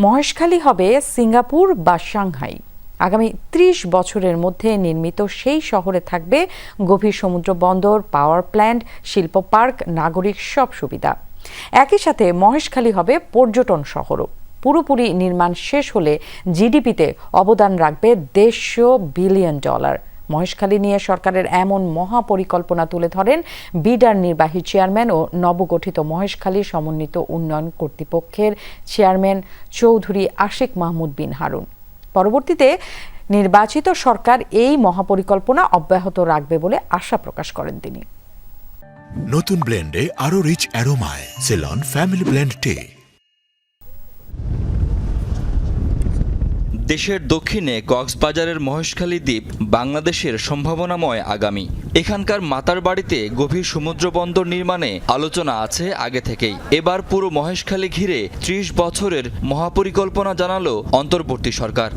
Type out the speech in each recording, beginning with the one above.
মহেশখালী হবে সিঙ্গাপুর বা সাংহাই। আগামী ত্রিশ বছরের মধ্যে নির্মিত সেই শহরে থাকবে গভীর সমুদ্র বন্দর পাওয়ার প্ল্যান্ট শিল্প পার্ক নাগরিক সব সুবিধা। একই সাথে মহেশখালী হবে পর্যটন শহরও। পুরোপুরি নির্মাণ শেষ হলে জিডিপিতে অবদান রাখবে দেড়শো বিলিয়ন ডলার মহেশখালী নিয়ে সরকারের এমন মহাপরিকল্পনা তুলে ধরেন বিডার নির্বাহী চেয়ারম্যান ও নবগঠিত মহেশখালী সমন্বিত উন্নয়ন কর্তৃপক্ষের চেয়ারম্যান চৌধুরী আশিক মাহমুদ বিন হারুন। পরবর্তীতে নির্বাচিত সরকার এই মহাপরিকল্পনা অব্যাহত রাখবে বলে আশা প্রকাশ করেন তিনি। নতুন ব্লেন্ডে আরও রিচ অ্যারোমায় সেলন ফ্যামিলি ব্লেন্ড টে দেশের দক্ষিণে কক্সবাজারের মহেশখালী দ্বীপ বাংলাদেশের সম্ভাবনাময় আগামী। এখানকার মাতার বাড়িতে গভীর সমুদ্র বন্দর নির্মাণে আলোচনা আছে আগে থেকেই। এবার পুরো মহেশখালী ঘিরে ত্রিশ বছরের মহাপরিকল্পনা জানালো অন্তর্বর্তী সরকার।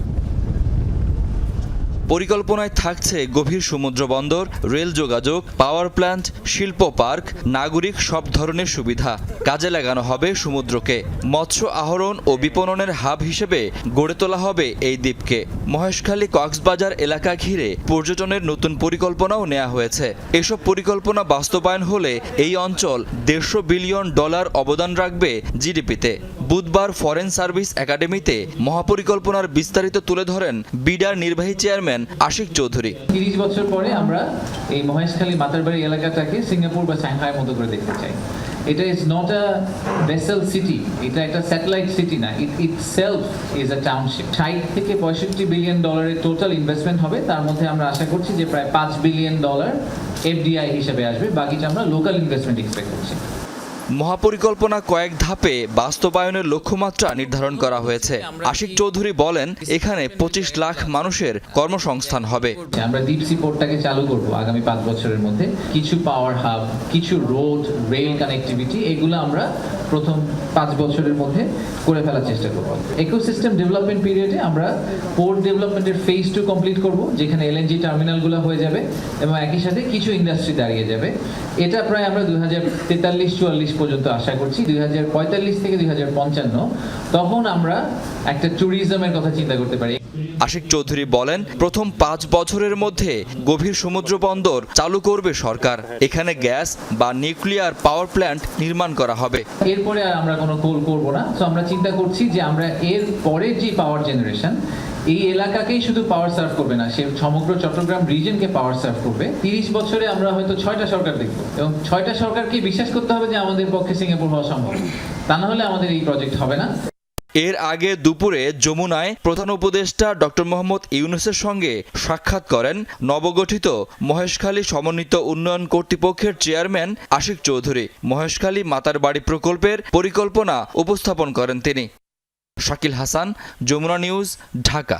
পরিকল্পনায় থাকছে গভীর সমুদ্র বন্দর, রেল যোগাযোগ, পাওয়ার প্ল্যান্ট, শিল্প পার্ক, নাগরিক সব ধরনের সুবিধা। কাজে লাগানো হবে সমুদ্রকে। মৎস্য আহরণ ও বিপণনের হাব হিসেবে গড়ে তোলা হবে এই দ্বীপকে। মহেশখালী কক্সবাজার এলাকা ঘিরে পর্যটনের নতুন পরিকল্পনাও নেওয়া হয়েছে। এসব পরিকল্পনা বাস্তবায়ন হলে এই অঞ্চল দেড়শো বিলিয়ন ডলার অবদান রাখবে জিডিপিতে। বুধবার ফরেন সার্ভিস একাডেমিতে মহাপরিকল্পনার বিস্তারিত তুলে ধরেন বিডার নির্বাহী চেয়ারম্যান আশিক চৌধুরী। তিরিশ বছর পরে আমরা এই মহেশখালী মাতারবাড়ি এলাকাটাকে সিঙ্গাপুর বা সাংহাইয়ের মতো করে দেখতে চাই। এটা is not a vessel city এটা একটা স্যাটেলাইট সিটি না। It itself is a township ষাট থেকে পঁয়ষট্টি বিলিয়ন ডলারের টোটাল ইনভেস্টমেন্ট হবে। তার মধ্যে আমরা আশা করছি যে প্রায় পাঁচ বিলিয়ন ডলার এফডিআই হিসেবে আসবে। বাকিটা আমরা লোকাল ইনভেস্টমেন্ট এক্সপেক্ট করছি। মহাপরিকল্পনা কয়েক ধাপে বাস্তবায়নের লক্ষ্যমাত্রা নির্ধারণ করা হয়েছে। আশিক চৌধুরী বলেন, এখানে পঁচিশ লাখ মানুষের কর্মসংস্থান হবে। আমরা ডিপ সি পোর্টটাকে চালু করব আগামী পাঁচ বছরের মধ্যে। কিছু পাওয়ার হাব কিছু রোড রেল কানেক্টিভিটি এগুলো আমরা প্রথম পাঁচ বছরের মধ্যে করে ফেলার চেষ্টা করব। ইকোসিস্টেম ডেভেলপমেন্ট পিরিয়ডে আমরা পোর্ট ডেভেলপমেন্টের ফেজ টু কমপ্লিট করব, যেখানে এলএনজি টার্মিনালগুলো হয়ে যাবে এবং একই সাথে কিছু ইন্ডাস্ট্রি দাঁড়িয়ে যাবে। এটা প্রায় আমরা দুই হাজার তেতাল্লিশ চুয়াল্লিশ পর্যন্ত আশা করছি দুই হাজার পঁয়তাল্লিশ থেকে দুই হাজার পঞ্চান্ন তখন আমরা একটা ট্যুরিজমের কথা চিন্তা করতে পারি। আশিক চৌধুরী বলেন প্রথম পাঁচ বছরের মধ্যে গভীর সমুদ্র বন্দর চালু করবে সরকার। এখানে গ্যাস বা নিউক্লিয়ার পাওয়ার প্ল্যান্ট নির্মাণ করা হবে। এরপরে আর আমরা কোনো কোল করব না। তো আমরা চিন্তা করছি যে আমরা এর পরের যে পাওয়ার জেনারেশন এই এলাকাকেই শুধু পাওয়ার সার্ভ করবে না, সে সমগ্র চট্টগ্রাম রিজনকে পাওয়ার সার্ভ করবে। তিরিশ বছরে আমরা হয়তো ছয়টা সরকার দেখব, এবং ছয়টা সরকারকে বিশ্বাস করতে হবে যে আমাদের পক্ষে সিঙ্গাপুর হওয়া সম্ভব। তা না হলে আমাদের এই প্রজেক্ট হবে না। এর আগে দুপুরে যমুনায় প্রধান উপদেষ্টা ডক্টর মোহাম্মদ ইউনুসের সঙ্গে সাক্ষাৎ করেন নবগঠিত মহেশখালী সমন্বিত উন্নয়ন কর্তৃপক্ষের চেয়ারম্যান আশিক চৌধুরী। মহেশখালী মাতার বাড়ি প্রকল্পের পরিকল্পনা উপস্থাপন করেন তিনি। শাকিল হাসান যমুনা নিউজ ঢাকা।